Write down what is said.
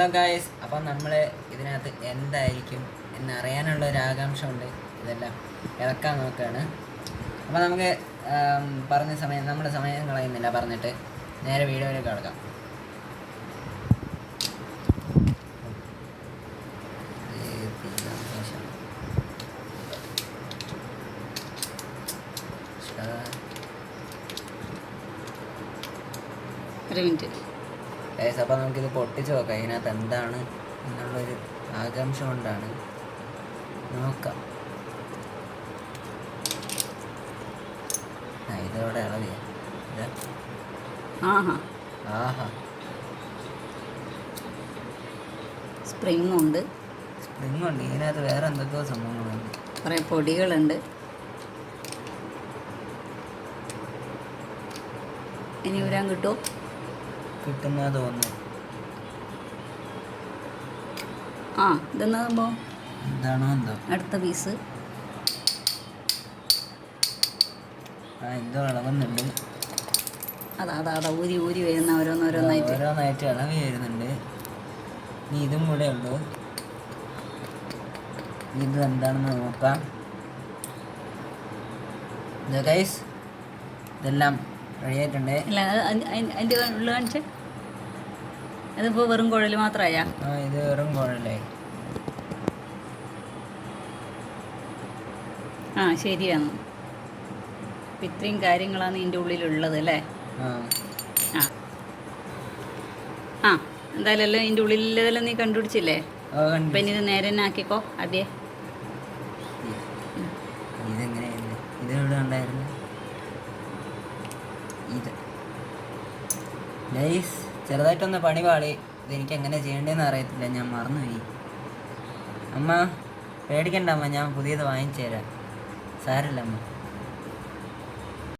Hello guys അപ്പം നമ്മൾ ഇതിനകത്ത് എന്തായിരിക്കും എന്നറിയാനുള്ള ഒരു ആകാംക്ഷ ഉണ്ട്. ഇതെല്ലാം ഇറക്കാൻ നോക്കുകയാണ് അപ്പം നമുക്ക് പറഞ്ഞ സമയം നമ്മുടെ സമയം കളയുന്നില്ല പറഞ്ഞിട്ട് നേരെ വീഡിയോയിലേക്ക് കിടക്കാം. ഒരു മിനിറ്റ് ഗൈസ് അപ്പം നമുക്കിത് പൊട്ടിച്ച് നോക്കാം. ഇതിനകത്ത് എന്താണ് എന്നുള്ളൊരു ആകാംക്ഷ കൊണ്ടാണ്. നോക്കാം. ആ ഇതോടെ ഇളവിയ ആഹാ. ആഹാ. സ്പ്രിങ് ഉണ്ട് സ്പ്രിങ് ഉണ്ട് ഇതിനകത്ത് വേറെ എന്തൊക്കെയോ സംഭവങ്ങളുണ്ട്. കുറേ പൊടികളുണ്ട്. ഇനി ഊരാൻ കിട്ടുമോ? കിട്ടുന്ന തോന്നുന്നു. ആ ഇതെന്നാ സംഭവം? എന്താണോ എന്തോ. അടുത്ത പീസ്. ആ എന്തോ ഇളകുന്നുണ്ട് അതാ അതാ അതാ ഊരി ഊരി വരുന്ന ഓരോന്നോരോന്നായിട്ട്. ഓരോന്നായിട്ട് ഇളവി വരുന്നുണ്ട്. ഇനി ഇതും കൂടെ ഉള്ളൂ. ഇത് എന്താണെന്ന് നോക്കാം. ഗൈസ് ഇതെല്ലാം റെഡി ആയിട്ടുണ്ട് അല്ല അത് അതി- അതി- അതിന്റെ ഉള്ളിൽ കാണിച്ച്. അതിപ്പോൾ വെറും കുഴൽ മാത്രമായാ? ആ ഇത് വെറും കുഴലായി ആ ശരിയാണ് അപ്പം ഇത്രയും കാര്യങ്ങളാണ് ഇതിന്റെ ഉള്ളിലുള്ളത് അല്ലേ? ആ. ആ. എന്തായാലും എല്ലാം ഇതിന്റെ ഉള്ളിലുള്ളതെല്ലാം നീ കണ്ടുപിടിച്ചില്ലേ? അപ്പം ഇനി ഇത് നേരെ തന്നെ ആക്കിക്കോ അടിയേ ഇതെങ്ങനെയായിരുന്നു? ഇതെവിടെ ഉണ്ടായിരുന്നു? ഇത്. ലൈസ് ചെറുതായിട്ടൊന്ന് പണി പാളി. ഇതെനിക്ക് എങ്ങനെ ചെയ്യേണ്ടതെന്ന് അറിയത്തില്ല. ഞാൻ മറന്നുപോയി. അമ്മ പേടിക്കണ്ട അമ്മ ഞാൻ പുതിയത് വാങ്ങിച്ചു തരാം. സാരല്ല അമ്മ.